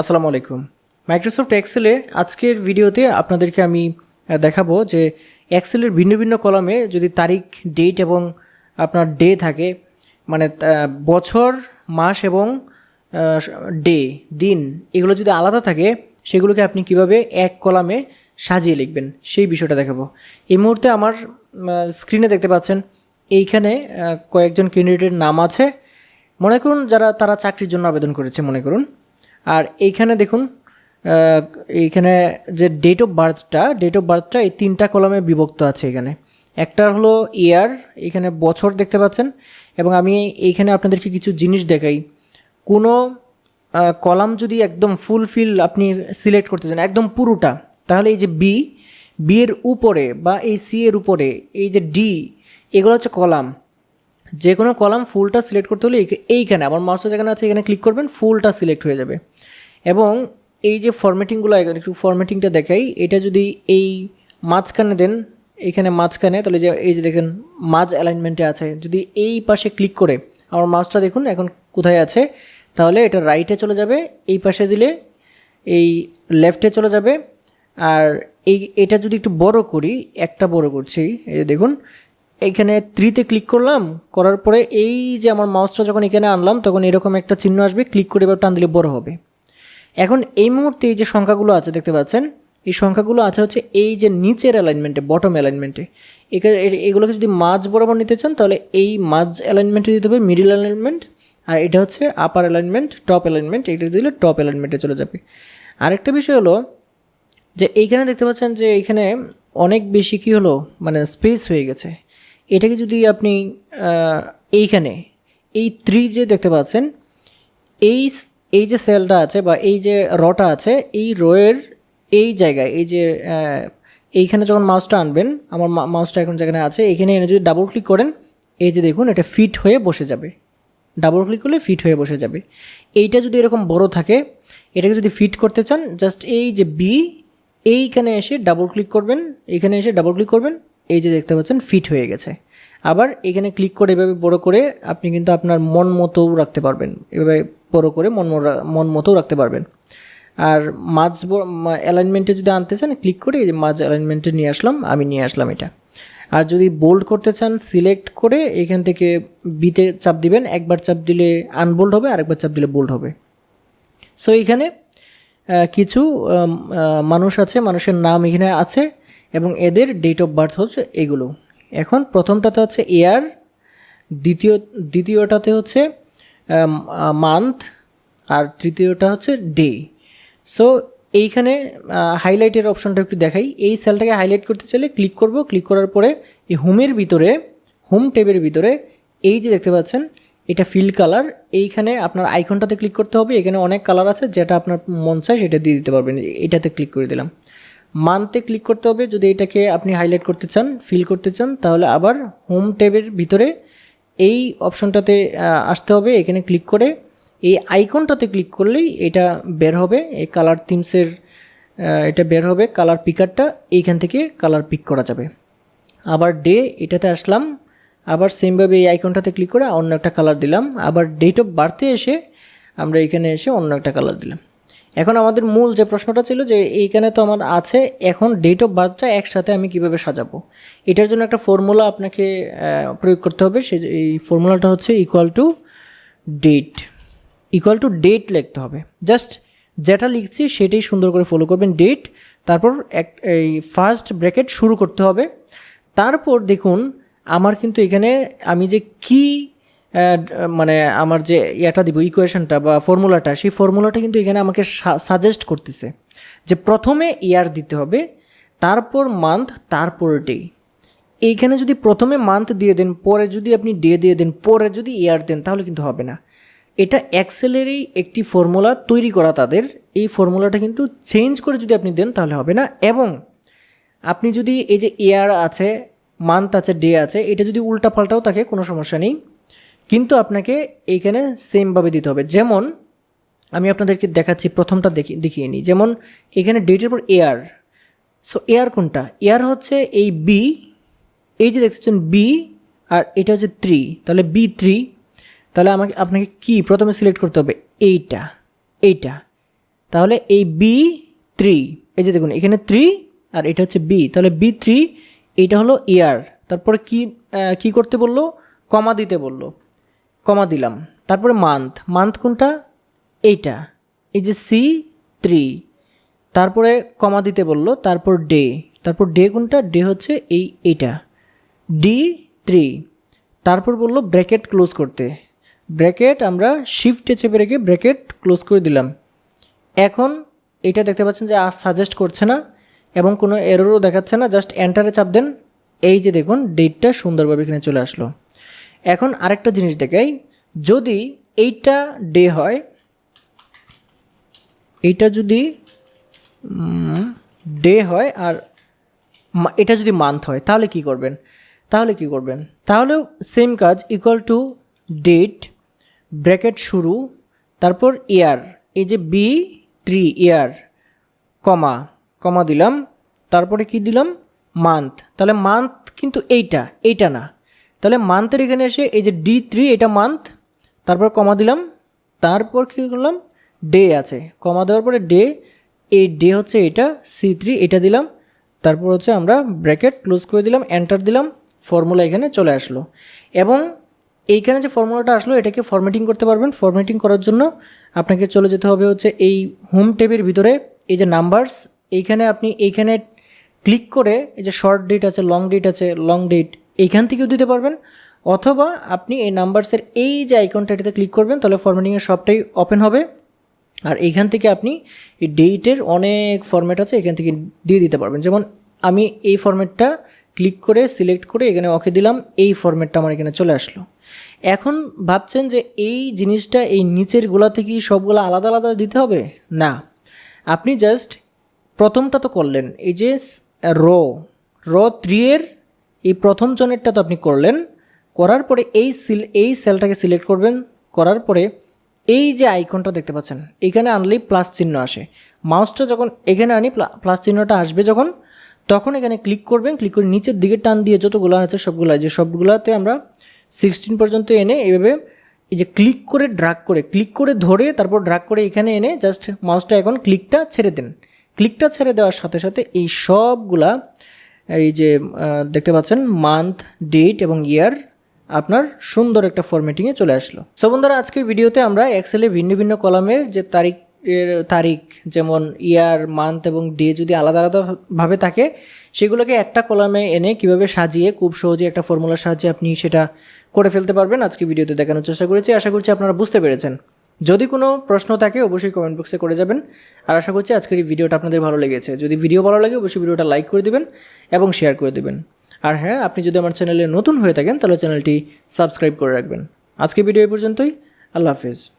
আসসালামু আলাইকুম। মাইক্রোসফট এক্সেলে আজকের ভিডিওতে আপনাদেরকে আমি দেখাবো যে এক্সেলের ভিন্ন ভিন্ন কলামে যদি তারিখ ডেট এবং আপনার ডে থাকে মানে বছর, মাস এবং ডে দিন, এগুলো যদি আলাদা থাকে, সেগুলোকে আপনি কীভাবে এক কলামে সাজিয়ে লিখবেন, সেই বিষয়টা দেখাবো। এই মুহূর্তে আমার স্ক্রিনে দেখতে পাচ্ছেন, এইখানে কয়েকজন ক্যান্ডিডেটের নাম আছে। মনে করুন যারা, তারা চাকরির জন্য আবেদন করেছে, মনে করুন। আর এইখানে দেখুন এইখানে যে ডেট অফ বার্থটা ডেট অফ বার্থটা এই তিনটা কলমে বিভক্ত আছে এখানে। একটা হলো ইয়ার এখানে বছর দেখতে পাচ্ছেন, এবং আমি এইখানে আপনাদেরকে কিছু জিনিস দেখাই। কোনো কলাম যদি একদম ফুলফিল আপনি সিলেক্ট করতে চান, একদম পুরোটা, তাহলে এই যে বি বি এর উপরে বা এই সি এর উপরে, এই যে ডি এগুলো হচ্ছে কলাম যে কোনো কলাম ফুলটা সিলেক্ট করতে হলে এইখানে, আমার মাউসটা যেখানে আছে, এখানে ক্লিক করবেন ফুলটা সিলেক্ট হয়ে যাবে। এবং এই যে ফরম্যাটিংগুলো একটু ফরম্যাটিংটা দেখাই, এটা যদি এই মাঝখানে দেন এইখানে মাঝখানে, তাহলে যে এই যে দেখেন, মাঝ অ্যালাইনমেন্টে আছে। যদি এই পাশে ক্লিক করে, আমার মাউসটা দেখুন, এখন কোথায় আছে, তাহলে এটা রাইটে চলে যাবে, এই পাশে দিলে এই লেফটে চলে যাবে। আর এই, এটা যদি একটু বড় করি, একটা বড় করছি, এই যে দেখুন এইখানে থ্রিতে ক্লিক করলাম, করার পরে এই যে আমার মাউসটা যখন এখানে আনলাম, তখন এরকম একটা চিহ্ন আসবে ক্লিক করে এবার টান দিলে বড় হবে। এখন এই মুহূর্তে এই যে সংখ্যাগুলো আছে, দেখতে পাচ্ছেন? এই সংখ্যাগুলো আছে হচ্ছে এই যে নিচের অ্যালাইনমেন্টে বটম অ্যালাইনমেন্টে এগুলোকে যদি মাঝ বরাবর নিতে চান, তাহলে এই মাঝ অ্যালাইনমেন্টে দিতে হবে মিডিল অ্যালাইনমেন্ট আর এটা হচ্ছে আপার অ্যালাইনমেন্ট টপ অ্যালাইনমেন্ট এটা দিলে টপ অ্যালাইনমেন্টে চলে যাবে। আরেকটা বিষয় হলো যে এইখানে দেখতে পাচ্ছেন যে এখানে অনেক বেশি কি হলো? মানে স্পেস হয়ে গেছে। এটাকে যদি আপনি এইখানে, এই থ্রি যে দেখতে পাচ্ছেন, এই এই যে সেলটা আছে বা এই যে রটা আছে, এই রোয়ের এই জায়গায়, এই যে এইখানে যখন মাউসটা আনবেন, আমার মাউসটা এখন যেখানে আছে, এখানে এনে যদি ডাবল ক্লিক করেন, এই যে দেখুন, এটা ফিট হয়ে বসে যাবে। ডাবল ক্লিক করলে ফিট হয়ে বসে যাবে। এইটা যদি এরকম বড় থাকে, এটাকে যদি ফিট করতে চান জাস্ট এই যে বি এইখানে এসে ডাবল ক্লিক করবেন, এখানে এসে ডাবল ক্লিক করবেন, এই যে দেখতে পাচ্ছেন ফিট হয়ে গেছে। আবার এখানে ক্লিক করে এভাবে বড় করে আপনি কিন্তু আপনার মন মতোও রাখতে পারবেন। এভাবে বড় করে মন মন মতোও রাখতে পারবেন। আর মাঝ অ্যালাইনমেন্টে যদি আনতে চান ক্লিক করে এই মাঝ অ্যালাইনমেন্টে নিয়ে আসলাম, আমি নিয়ে আসলাম এটা। আর যদি বোল্ড করতে চান সিলেক্ট করে এখান থেকে বিতে চাপ দিবেন, একবার চাপ দিলে আনবোল্ড হবে, আরেকবার চাপ দিলে বোল্ড হবে। সো এখানে কিছু মানুষ আছে, মানুষের নাম এখানে আছে, এবং এদের ডেট অফ বার্থ হচ্ছে এগুলো। এখন প্রথমটাতে হচ্ছে ইয়ার দ্বিতীয়, দ্বিতীয়টাতে হচ্ছে মান্থ আর তৃতীয়টা হচ্ছে ডে সো এইখানে হাইলাইটের অপশনটা একটু দেখাই। এই সেলটাকে হাইলাইট করতে চাইলে ক্লিক করব। ক্লিক করার পরে এই হোমের ভিতরে হোম ট্যাবের ভিতরে, এই যে দেখতে পাচ্ছেন, এটা ফিল কালার এইখানে আপনার আইকনটাতে ক্লিক করতে হবে। এখানে অনেক কালার আছে যেটা আপনার মন চায় সেটা দিয়ে দিতে পারবেন। এটাতে ক্লিক করে দিলাম। মান্থে ক্লিক করতে হবে। যদি এটাকে আপনি হাইলাইট করতে চান ফিল করতে চান, তাহলে আবার হোম ট্যাবের ভিতরে এই অপশনটাতে আসতে হবে। এখানে ক্লিক করে এই আইকনটাতে ক্লিক করলেই এটা বের হবে। এই কালার থিমসের এটা বের হবে। কালার পিকারটা এইখান থেকে কালার পিক করা যাবে। আবার ডে এটাতে আসলাম। আবার সেমভাবে এই আইকনটাতে ক্লিক করে অন্য একটা কালার দিলাম। আবার ডেট অফ বার্থে এসে আমরা এখানে এসে অন্য একটা কালার দিলাম। এখন আমাদের মূল যে প্রশ্নটা ছিল যে এইখানে তো আমার আছে, এখন ডেট অফ বার্থটা একসাথে আমি কীভাবে সাজাবো? এটার জন্য একটা ফর্মুলা আপনাকে প্রয়োগ করতে হবে। সে এই ফর্মুলাটা হচ্ছে equal to date equal to date লিখতে হবে। জাস্ট যেটা লিখছি সেটাই সুন্দর করে ফলো করবেন ডেট তারপর এক, এই ফার্স্ট ব্র্যাকেট শুরু করতে হবে। তারপর দেখুন, আমার কিন্তু এখানে আমি যে কি মানে আমার যে ইয়েটা দিব ইকুয়েশনটা বা ফর্মুলাটা সেই ফর্মুলাটা কিন্তু এখানে আমাকে সাজেস্ট করতেছে যে প্রথমে ইয়ার দিতে হবে, তারপর মান্থ তারপর ডে এইখানে যদি প্রথমে মান্থ দিয়ে দেন, পরে যদি আপনি ডে দিয়ে দেন, পরে যদি ইয়ার দেন, তাহলে কিন্তু হবে না। এটা এক্সেলেরই একটি ফর্মুলা তৈরি করা তাদের। এই ফর্মুলাটা কিন্তু চেঞ্জ করে যদি আপনি দেন, তাহলে হবে না। এবং আপনি যদি এই যে ইয়ার আছে মান্থ আছে ডে আছে, এটা যদি উল্টা পাল্টাও থাকে, কোনো সমস্যা নেই। কিন্তু আপনাকে এইখানে সেমভাবে দিতে হবে। যেমন, আমি আপনাদেরকে দেখাচ্ছি, প্রথমটা দেখি, দেখিয়ে নিই। যেমন, এখানে ডেটের পর এয়ার সো এয়ার কোনটা? এয়ার হচ্ছে এই বি এই যে দেখতেছেন বি আর এটা হচ্ছে থ্রি তাহলে বি থ্রি তাহলে আমাকে, আপনাকে কি? প্রথমে সিলেক্ট করতে হবে এইটা এইটা। তাহলে এই বি থ্রি এই যে দেখুন, এখানে থ্রি আর এটা হচ্ছে বি তাহলে বি থ্রি এইটা হলো ইয়ার তারপরে কি কি করতে বলল? কমা দিতে বলল। কমা দিলাম। তারপরে মান্থ মান্থ কোনটা? এইটা। এই যে সি থ্রি তারপরে কমা দিতে বলল, তারপর ডে তারপর ডে কোনটা? ডে হচ্ছে এই এইটা। ডি থ্রি তারপর বলল ব্র্যাকেট ক্লোজ করতে। ব্র্যাকেট আমরা শিফটে চেপে রেখে ব্র্যাকেট ক্লোজ করে দিলাম। এখন এটা দেখতে পাচ্ছেন যে আর সাজেস্ট করছে না এবং কোনো এররও দেখাচ্ছে না। জাস্ট এন্টারে চাপ দেন। এই যে দেখুন ডেটটা সুন্দরভাবে এখানে চলে আসলো। এখন আরেকটা জিনিস দেখাই। যদি এইটা ডে হয়, এইটা যদি ডে হয় আর এটা যদি মান্থ হয়, তাহলে কি করবেন? তাহলে কি করবেন? তাহলেও সেম কাজ ইকুয়াল টু ডেট ব্র্যাকেট শুরু, তারপর ইয়ার এই যে বি থ্রি ইয়ার কমা কমা দিলাম, তারপরে কি দিলাম? মান্থ। তাহলে মান্থ কিন্তু এইটা এইটা না। তাহলে মান্থের এখানে এসে এই যে ডি থ্রি এটা মান্থ তারপর কমা দিলাম, তারপর কী করলাম? ডে আছে। কমা দেওয়ার পরে ডে এই ডে হচ্ছে এটা সি থ্রি এটা দিলাম, তারপর হচ্ছে আমরা ব্র্যাকেট ক্লোজ করে দিলাম এন্টার দিলাম ফর্মুলা এখানে চলে আসলো। এবং এইখানে যে ফর্মুলাটা আসলো, এটাকে ফরম্যাটিং করতে পারবেন। ফরম্যাটিং করার জন্য আপনাকে চলে যেতে হবে হচ্ছে এই হোম ট্যাবের ভিতরে, এই যে নাম্বারস এইখানে আপনি এইখানে ক্লিক করে, এই যে শর্ট ডেট আছে লং ডেট আছে লং ডেট এইখান থেকেও দিতে পারবেন। অথবা আপনি এই নাম্বারসের এই যে আইকনটা এটাতে ক্লিক করবেন, তাহলে ফরম্যাটিংয়ের সবটাই ওপেন হবে। আর এইখান থেকে আপনি এই ডেটের অনেক ফরম্যাট আছে, এখান থেকে দিয়ে দিতে পারবেন। যেমন আমি এই ফরম্যাটটা ক্লিক করে সিলেক্ট করে এখানে ওকে দিলাম, এই ফরম্যাটটা আমার এখানে চলে আসলো। এখন ভাবছেন যে এই জিনিসটা এই নিচের গোলা থেকে সবগুলো আলাদা আলাদা দিতে হবে? না। আপনি জাস্ট প্রথমটা তো করলেন, এই যে র র থ্রি এর এই প্রথম জনেরটা তো আপনি করলেন, করার পরে এই সিল, এই সেলটাকে সিলেক্ট করবেন, করার পরে এই যে আইকনটা দেখতে পাচ্ছেন, এখানে আনলেই প্লাস চিহ্ন আসে। মাউসটা যখন এখানে আনি প্লাস চিহ্নটা আসবে যখন, তখন এখানে ক্লিক করবেন, ক্লিক করে নিচের দিকে টান দিয়ে যতগুলো আছে সবগুলো যে সবগুলোতে আমরা সিক্সটিন পর্যন্ত এনে এইভাবে এই যে ক্লিক করে ড্রাগ করে, ক্লিক করে ধরে তারপর ড্রাগ করে এখানে এনে জাস্ট মাউসটা এখন ক্লিকটা ছেড়ে দেন। ক্লিকটা ছেড়ে দেওয়ার সাথে সাথে এই সবগুলা এই যে দেখতে পাচ্ছেন মান্থ ডেট এবং ইয়ার আপনার সুন্দর একটা ফরম্যাটিংয়ে চলে আসলো। সো বন্ধুরা, আজকের ভিডিওতে আমরা এক্সেলে ভিন্ন ভিন্ন কলামের যে তারিখ তারিখ, যেমন ইয়ার মান্থ এবং ডে যদি আলাদা আলাদাভাবে থাকে, সেগুলোকে একটা কলামে এনে কীভাবে সাজিয়ে, খুব সহজে একটা ফর্মুলার সাহায্যে আপনি সেটা করে ফেলতে পারবেন আজকে ভিডিওতে দেখানোর চেষ্টা করেছি। আশা করছি আপনারা বুঝতে পেরেছেন। যদি কোনো প্রশ্ন থাকে, অবশ্যই কমেন্ট বক্সে করে যাবেন। আর আশা করছি আজকের এই ভিডিওটা আপনাদের ভালো লেগেছে। যদি ভিডিও ভালো লাগে, অবশ্যই ভিডিওটা লাইক করে দেবেন এবং শেয়ার করে দেবেন। আর হ্যাঁ আপনি যদি আমার চ্যানেলে নতুন হয়ে থাকেন, তাহলে চ্যানেলটি সাবস্ক্রাইব করে রাখবেন। আজকের ভিডিও এই পর্যন্তই। আল্লাহ হাফেজ।